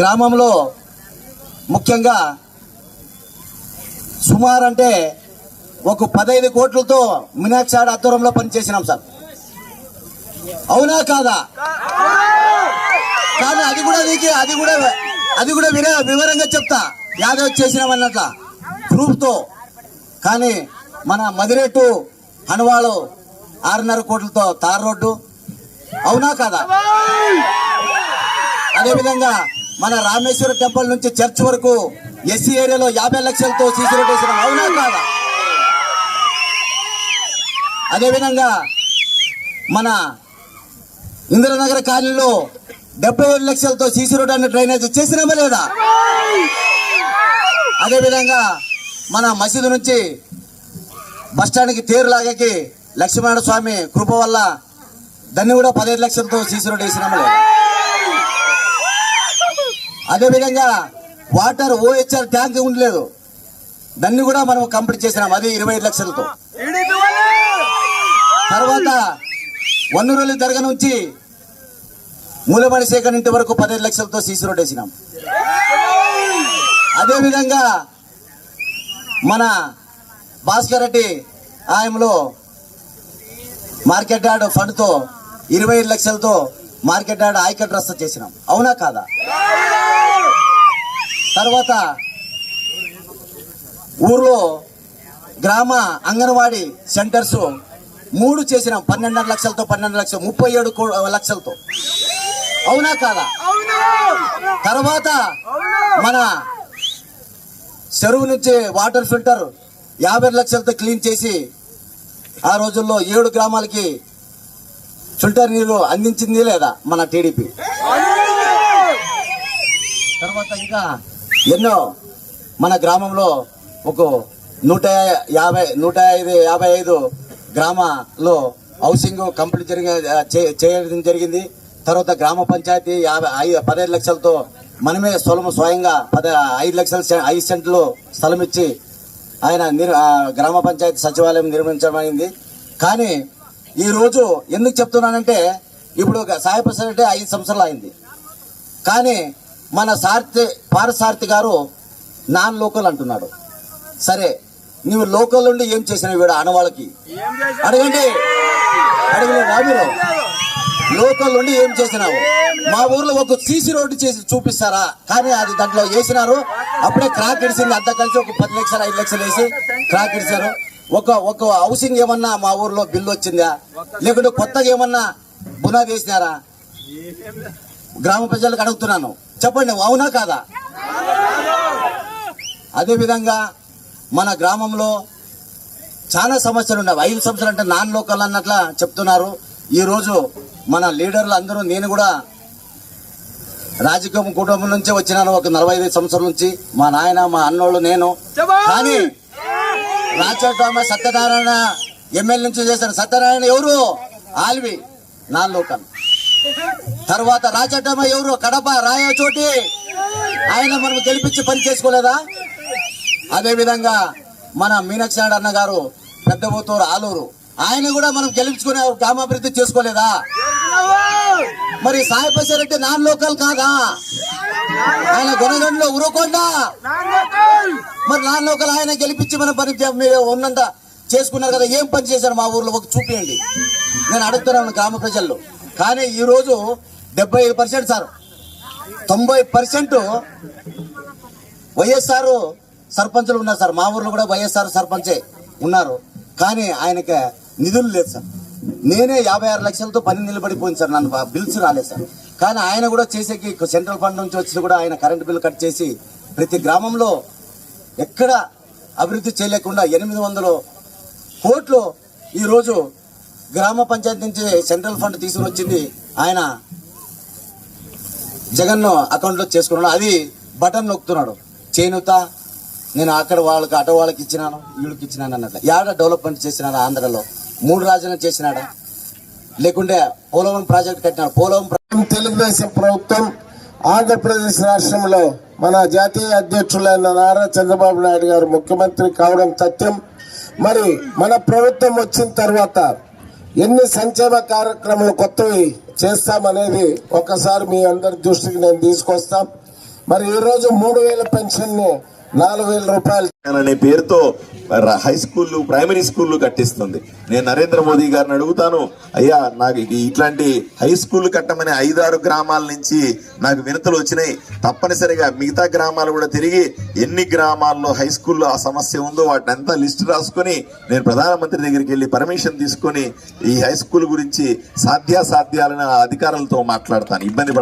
గ్రామంలో ముఖ్యంగా సుమారు అంటే ఒక పదహైదు కోట్లతో మీనాక్షి ఆధ్వర్యంలో పనిచేసినాం సార్. అవునా కాదా? కానీ అది కూడా నీకు అది కూడా అది కూడా విన వివరంగా చెప్తా. యాదవ్ చేసినాం అన్నట్ల ప్రూఫ్తో. కానీ మన మదిరేటు హనువాలు ఆరున్నర కోట్లతో తార్ రోడ్డు. అవునా కాదా? అదేవిధంగా మన రామేశ్వర టెంపుల్ నుంచి చర్చ్ వరకు ఎస్సీ ఏరియాలో యాభై లక్షలతో సీసీ రోడ్ వేసిన అవునా కాదా? అదేవిధంగా మన ఇంద్రనగర్ కాలనీలో డెబ్బై ఏడు లక్షలతో సీసీ రోడ్ అనే డ్రైనేజ్ చేసినామా లేదా? అదేవిధంగా మన మసీదు నుంచి బస్టాండ్కి తేరు లక్ష్మీనారాయణ స్వామి కృప వల్ల దాన్ని కూడా పదిహేడు లక్షలతో సీసీ రోడ్ వేసినామా లేదా? అదేవిధంగా వాటర్ ఓహెచ్ఆర్ ట్యాంక్ ఉండలేదు. దాన్ని కూడా మనం కంప్లీట్ చేసినాం అది ఇరవై ఐదు లక్షలతో. తర్వాత వన్నూరుల దర్గా నుంచి మూలమణి శేఖర్ ఇంటి వరకు పదిహేను లక్షలతో సీసీ రోడ్ వేసినాం. అదేవిధంగా మన భాస్కర్ రెడ్డి ఆయనలో మార్కెట్ యార్డ్ ఫండ్తో ఇరవై ఐదు లక్షలతో మార్కెట్ యార్డ్ ఆయకట్ రస్త చేసినాం. అవునా కాదా? తర్వాత ఊర్లో గ్రామ అంగన్వాడీ సెంటర్స్ మూడు చేసినాం. పన్నెండు లక్షలతో పన్నెండు లక్షలు ముప్పై ఏడు కో- లక్షలతో. అవునా కాదా? తర్వాత మన చెరువు నుంచి వాటర్ ఫిల్టర్ యాభై లక్షలతో క్లీన్ చేసి ఆ రోజుల్లో ఏడు గ్రామాలకి ఫిల్టర్ నీరు అందించింది లేదా మన టీడీపీ? తర్వాత ఇంకా ఎన్నో మన గ్రామంలో ఒక నూట యాభై నూట ఐదు యాభై ఐదు గ్రామాల్లో హౌసింగ్ కంప్లీట్ జరిగి చే- చేయడం జరిగింది. తర్వాత గ్రామ పంచాయతీ యాభై ఐదు పదహైదు లక్షలతో మనమే స్థలం స్వయంగా పద ఐదు లక్షల సె- ఐదు సెంట్లు స్థలం ఇచ్చి ఆయన నిర్ గ్రామ పంచాయతీ సచివాలయం నిర్మించమైంది కానీ ఈ రోజు ఎందుకు చెప్తున్నానంటే ఇప్పుడు ఒక సాయి ప్రసాద్ రెడ్డి ఐదు సంవత్సరాలు అయింది. కానీ మన సారథి పారసారథి గారు నాన్ లోకల్ అంటున్నాడు. సరే నువ్వు లోకల్ నుండి ఏం చేసినావు వీడు ఆనవాళ్ళకి? అడగండి. అడగలేదు మీరు లోకల్ నుండి ఏం చేసినావు? మా ఊర్లో ఒక సీసీ రోడ్డు చేసి చూపిస్తారా? కానీ అది దాంట్లో వేసినారు. అప్పుడే క్రాక్ ఇడిసింది. అంతా కలిసి ఒక పది లక్షలు ఐదు లక్షలు వేసి క్రాక్ ఇడిచారు ఒక ఒక హౌసింగ్ ఏమన్నా మా ఊర్లో బిల్లు వచ్చిందా? లేకుంటే కొత్తగా ఏమన్నా బునాది వేసినారా? గ్రామ ప్రజలకు అడుగుతున్నాను. చెప్పండి అవునా కాదా? అదే విధంగా మన గ్రామంలో చాలా సమస్యలు ఉన్నాయి. ఐదు సంవత్సరాలు అంటే నాన్ లోకల్ అన్నట్ల చెప్తున్నారు. ఈ రోజు మన లీడర్లు అందరూ నేను కూడా రాజకీయ కుటుంబం నుంచి వచ్చినాను. ఒక నలభై ఐదు సంవత్సరాల నుంచి మా నాయన మా అన్నోళ్ళు నేను. కానీ రాచోటమ సత్యనారాయణ ఎమ్మెల్యే నుంచి చేశారు. సత్యనారాయణ ఎవరు? ఆల్వి. నాన్ తర్వాత రాచటమ్మ ఎవరు? కడప రాయచోటి. ఆయన మనం గెలిపించి పని చేసుకోలేదా? అదేవిధంగా మన మీనాక్షి నాయుడు అన్న గారు పెద్దబోతూరు ఆలూరు. ఆయన కూడా మనం గెలిపించుకునే గ్రామాభివృద్ధి చేసుకోలేదా? మరి సాయి రెడ్డి నాన్ లోకల్ కాదా? ఆయన గుణగండ్లో ఉరకొండ మరి నాన్న లోకల్ ఆయన గెలిపించి మన పని చే- మీరు ఉన్నంత చేసుకున్నారు కదా ఏం పని చేశారు మా ఊర్లో? ఒక చూపియండి నేను అడుగుతున్నాను గ్రామ ప్రజల్లో. కానీ ఈరోజు డెబ్బై ఐదు పర్సెంట్ సార్. తొంభై పర్సెంట్ వైఎస్ఆర్ సర్పంచులు ఉన్నారు సార్. మా ఊర్లో కూడా వైఎస్ఆర్ సర్పంచే ఉన్నారు. కానీ ఆయనకి నిధులు లేదు సార్. నేనే యాభై ఆరు లక్షలతో పని నిలబడిపోయింది సార్. నన్ను బిల్స్ రాలేదు సార్. కానీ ఆయన కూడా చేసేకి సెంట్రల్ ఫండ్ నుంచి వచ్చి కూడా ఆయన కరెంట్ బిల్ కట్ చేసి ప్రతి గ్రామంలో ఎక్కడ అభివృద్ధి చేయలేకుండా ఎనిమిది వందలు కోట్లు ఈరోజు గ్రామ పంచాయతీ నుంచి సెంట్రల్ ఫండ్ తీసుకుని వచ్చింది ఆయన జగన్ అకౌంట్లో చేసుకున్నాడు. అది బటన్ నొక్కుతున్నాడు. చేనుత నేను అక్కడ వాళ్ళకి అటో వాళ్ళకి ఇచ్చినాను వీళ్ళకి ఇచ్చినాను అన్నట్టు. యాడ డెవలప్మెంట్ చేసినాడు ఆంధ్రలో? మూడు రాజ్యాలను చేసినాడా? లేకుంటే పోలవరం ప్రాజెక్ట్ కట్టినాడు. పోలవరం తెలుగుదేశం ప్రభుత్వం ఆంధ్రప్రదేశ్ రాష్ట్రంలో మన జాతీయ అధ్యక్షులైన నారా చంద్రబాబు నాయుడు గారు ముఖ్యమంత్రి కావడం సత్యం. మరి మన ప్రభుత్వం వచ్చిన తర్వాత ఎన్ని సంక్షేమ కార్యక్రమాలు కొత్తవి చేస్తామనేది ఒకసారి మీ అందరి దృష్టికి నేను తీసుకొస్తాం. మరి ఈరోజు మూడు వేల పెన్షన్ని నాలుగు వేల రూపాయలు అనే పేరుతో హై స్కూళ్ళు ప్రైమరీ స్కూళ్ళు కట్టిస్తుంది. నేను నరేంద్ర మోదీ గారిని అడుగుతాను అయ్యా నాకు ఇట్లాంటి హై స్కూల్ కట్టమని ఐదారు గ్రామాల నుంచి నాకు వినతులు వచ్చినాయి. తప్పనిసరిగా మిగతా గ్రామాలు కూడా తిరిగి ఎన్ని గ్రామాల్లో హై స్కూల్లో ఆ సమస్య ఉందో వాటిని అంతా లిస్ట్ రాసుకొని నేను ప్రధానమంత్రి దగ్గరికి వెళ్ళి పర్మిషన్ తీసుకొని ఈ హై స్కూల్ గురించి సాధ్యాసాధ్యాలను అధికారులతో మాట్లాడతాను. ఇబ్బంది